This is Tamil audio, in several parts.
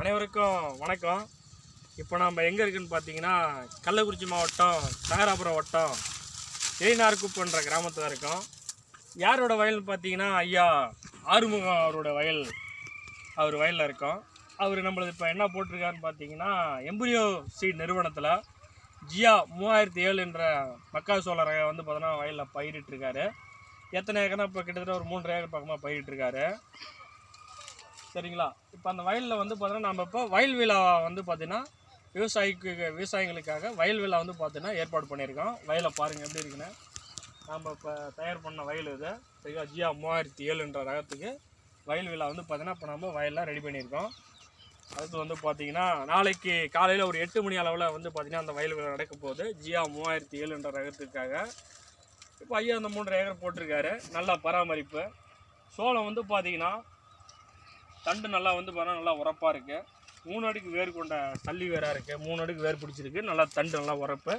அனைவருக்கும் வணக்கம். இப்போ நம்ம எங்கே இருக்குன்னு பார்த்தீங்கன்னா கள்ளக்குறிச்சி மாவட்டம் சங்கராபுரம் வட்டம் எழினார்குப்புன்ற கிராமத்தில் இருக்கோம். யாரோட வயல்னு பார்த்தீங்கன்னா ஐயா ஆறுமுகம் அவரோட வயல் அவர் வயலில் இருக்கோம். அவர் நம்மளது இப்போ என்ன போட்டிருக்காருன்னு பார்த்தீங்கன்னா எம்புரியோ சீட் நிறுவனத்தில் ஜியா மூவாயிரத்தி ஏழு என்ற மக்காசோள ரகம் வந்து பார்த்தோன்னா வயலில் பயிரிட்டிருக்காரு. எத்தனை ஏக்கர்னா இப்போ கிட்டத்தட்ட ஒரு மூன்று ஏக்கர் பக்கமாக பயிரிட்டிருக்காரு. சரிங்களா? இப்போ அந்த வயலில் வந்து பார்த்தீங்கன்னா நம்ம இப்போ வயல் விழா வந்து பார்த்தீங்கன்னா விவசாயிக்கு விவசாயிகளுக்காக வயல் விழா வந்து பார்த்தீங்கன்னா ஏற்பாடு பண்ணியிருக்கோம். வயலை பாருங்கள் எப்படி இருக்குன்னு. நாம் இப்போ தயார் பண்ண வயல் இது. சரிங்களா? ஜியா மூவாயிரத்தி ஏழுன்ற ரகத்துக்கு வயல் விழா வந்து பார்த்தீங்கன்னா இப்போ நம்ம வயல்லாம் ரெடி பண்ணியிருக்கோம். அடுத்து வந்து பார்த்தீங்கன்னா நாளைக்கு காலையில் ஒரு எட்டு மணி அளவில் வந்து பார்த்திங்கன்னா அந்த வயல் விழா நடக்க போகுது. ஜியா மூவாயிரத்தி ஏழுன்ற ரகத்துக்காக. இப்போ ஐயா அந்த மூன்று ஏக்கர் போட்டிருக்காரு. நல்லா பராமரிப்பு. சோளம் வந்து பார்த்தீங்கன்னா தண்டு நல்லா வந்து பார்த்தா நல்லா உரப்பாக இருக்குது மூணு அடிக்கு வேர் கொண்ட தள்ளி வேராக இருக்குது மூணு அடுக்கு வேர் பிடிச்சிருக்கு. நல்லா தண்டு நல்லா உரப்பு.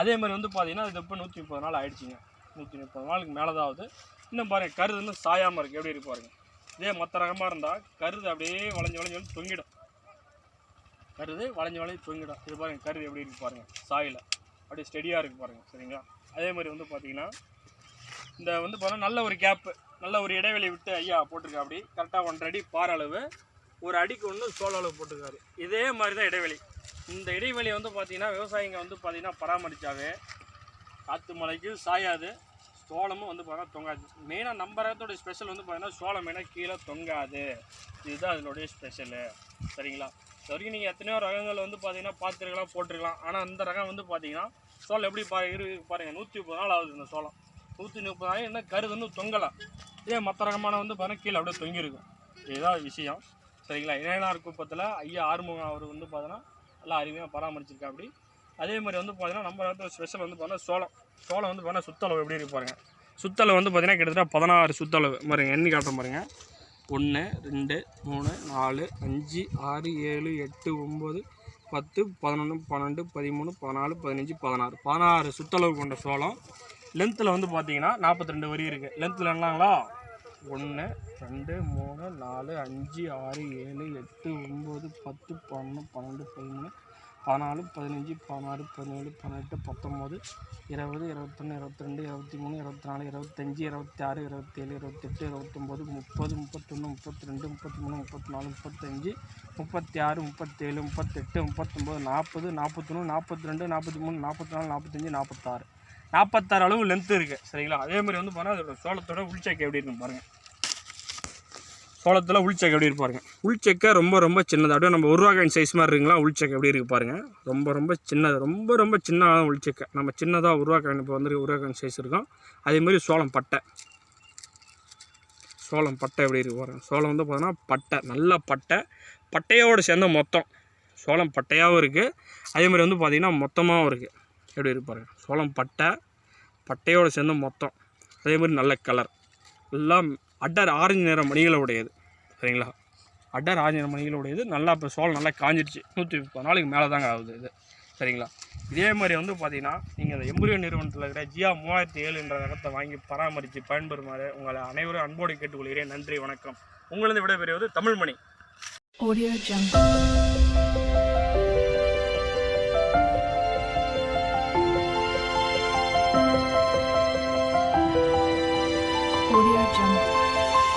அதே மாதிரி வந்து பார்த்தீங்கன்னா அது இப்போ நூற்றி முப்பது நாள் ஆகிடுச்சிங்க நூற்றி முப்பது நாளுக்கு மேலே தான் ஆகுது. இன்னும் பாருங்கள் கருது இன்னும் சாயாமல் இருக்குது எப்படி இருக்கு பாருங்கள் இதே மற்ற ரகமாக இருந்தால் கருது அப்படியே வளைஞ்சு வளைஞ்சு வந்து தொங்கிடும். கருது வளைஞ்சு வளைஞ்சு தொங்கிடும். இது பாருங்கள் கருது எப்படி இருக்கு பாருங்கள் சாயில். அப்படியே ஸ்டெடியாக இருக்குது பாருங்க. சரிங்களா? அதே மாதிரி வந்து பார்த்தீங்கன்னா இந்த வந்து பார்த்தா நல்ல ஒரு கேப்பு நல்ல ஒரு இடைவெளி விட்டு ஐயா போட்டிருக்கா அப்படி. கரெக்டாக ஒன்றரை அடி பார் அளவு. ஒரு அடிக்கு ஒன்று சோள அளவு போட்டிருக்காரு. இதே மாதிரி தான் இடைவெளி. இந்த இடைவெளி வந்து பார்த்தீங்கன்னா விவசாயிங்க வந்து பார்த்தீங்கன்னா பராமரித்தாவே காற்று மலைக்கு சாயாது. சோளமும் வந்து பார்த்தீங்கன்னா தொங்காது. மெயினாக நம்ம ரகத்தோட ஸ்பெஷல் வந்து பார்த்தீங்கன்னா சோளம் மெயினாக கீழே தொங்காது. இதுதான் அதனுடைய ஸ்பெஷலு சரிங்களா? இது வரைக்கும் நீங்கள் எத்தனையோ ரகங்கள் வந்து பார்த்தீங்கன்னா பார்த்துருக்கலாம் போட்டிருக்கலாம். ஆனால் அந்த ரகம் வந்து பார்த்தீங்கன்னா சோளம் எப்படி பா இரு பாருங்கள் நூற்றி முப்பது நாள் ஆகுது இந்த சோளம். நூற்றி முப்பது நாள் என்ன கருது தொங்கலாம். இதே மற்ற ரகமான வந்து பார்த்தீங்கன்னா கீழே அப்படியே தொங்கியிருக்கும். இதுதான் விஷயம். சரிங்களா? இணையனார் குப்பத்தில் ஐயா ஆறுமுகம் அவர் வந்து பார்த்தோன்னா நல்லா அருமையாக பராமரிச்சிருக்கா அப்படி. அதே மாதிரி வந்து பார்த்தீங்கன்னா நம்ம இடத்துல ஸ்பெஷல் வந்து பார்த்தீங்கன்னா சோளம். சோளம் வந்து பார்த்தீங்கன்னா சுத்தளவு எப்படி இருக்கு பாருங்க. சுத்தளவு வந்து பார்த்தீங்கன்னா கிட்டத்தட்ட பதினாறு சுத்தளவு. பாருங்க எண்ணி காட்டுறேன் பாருங்க. ஒன்று ரெண்டு மூணு நாலு அஞ்சு ஆறு ஏழு எட்டு ஒம்பது பத்து பதினொன்று பன்னெண்டு பதிமூணு பதினாலு பதினஞ்சு பதினாறு. பதினாறு சுத்தளவு கொண்ட சோளம். லென்த்தில் வந்து பார்த்தீங்கன்னா நாற்பத்தி ரெண்டு வரி இருக்குது லென்த்தில் என்னங்களா ஒன்று ரெண்டு மூணு நாலு அஞ்சு ஆறு ஏழு எட்டு ஒம்பது பத்து பன்னெண்டு பன்னெண்டு பதிமூணு பதினாலு பதினஞ்சு பதினாறு பதினேழு பதினெட்டு பத்தொம்போது இருபது இருபத்தொன்று இருபத்திரெண்டு இருபத்தி மூணு இருபத்தி நாலு இருபத்தஞ்சி இருபத்தி ஆறு இருபத்தேழு இருபத்தெட்டு இருபத்தொம்போது முப்பது முப்பத்தொன்று முப்பத்தி ரெண்டு முப்பத்தி மூணு முப்பத்தி நாலு முப்பத்தஞ்சு முப்பத்தி ஆறு முப்பத்தேழு முப்பத்தெட்டு முப்பத்தொம்போது நாற்பது நாற்பத்தொன்று நாற்பத்தி ரெண்டு நாற்பத்தி மூணு நாற்பத்தி நாலு நாற்பத்தஞ்சு நாற்பத்தாறு. நாற்பத்தாறு அளவு லென்த்து இருக்குது சரிங்களா? அதே மாதிரி வந்து போனால் அதோட சோளத்தோட உள்ச்சேக்கை எப்படி இருக்குன்னு பாருங்கள் சோளத்தில் உள்ச்சேக்கை எப்படி இருப்பாருங்க பாருங்கள் ரொம்ப ரொம்ப சின்னது. அப்படியே நம்ம ஒரு ரூபாய் சைஸ் மாதிரி இருக்குங்களா? உள்ச்சேக்கை எப்படி இருக்குது பாருங்கள் ரொம்ப ரொம்ப சின்னது ரொம்ப ரொம்ப சின்னதாக உள்ச்சேக்கை நம்ம சின்னதாக உருவாக்காயின் இப்போ வந்து உருவாக்காயின் சைஸ் இருக்கும். அதே மாதிரி சோளம் பட்டை. சோளம் பட்டை எப்படி இருக்கு பாருங்கள் சோளம் வந்து பார்த்தோன்னா பட்டை நல்ல பட்டை. பட்டையோடு சேர்ந்த மொத்தம். சோளம் பட்டையாகவும் இருக்குது அதே மாதிரி வந்து பார்த்திங்கன்னா மொத்தமாகவும் இருக்குது எப்படி இருப்பார் சோளம் பட்டை பட்டையோடு சேர்ந்து மொத்தம். அதே மாதிரி நல்ல கலர் எல்லாம் அடர் ஆரஞ்சு நிற மணிகளை உடையது சரிங்களா? அடர் ஆரஞ்சு நிற மணிகளை உடையது நல்லா இப்போ சோளம் நல்லா காஞ்சிடுச்சு நூற்றி முப்பது நாளைக்கு மேலே தாங்க ஆகுது இது. சரிங்களா? இதே மாதிரி வந்து பார்த்தீங்கன்னா நீங்கள் அந்த எம்புரியோ நிறுவனத்தில் இருக்கிற ஜியா மூவாயிரத்தி ஏழுன்ற ரகத்தை வாங்கி பராமரித்து பயன்பெறுமாறு உங்களை அனைவரும் அன்போடு கேட்டுக்கொள்கிறேன். நன்றி வணக்கம். உங்களது விடைபெறுவது தமிழ்மணி.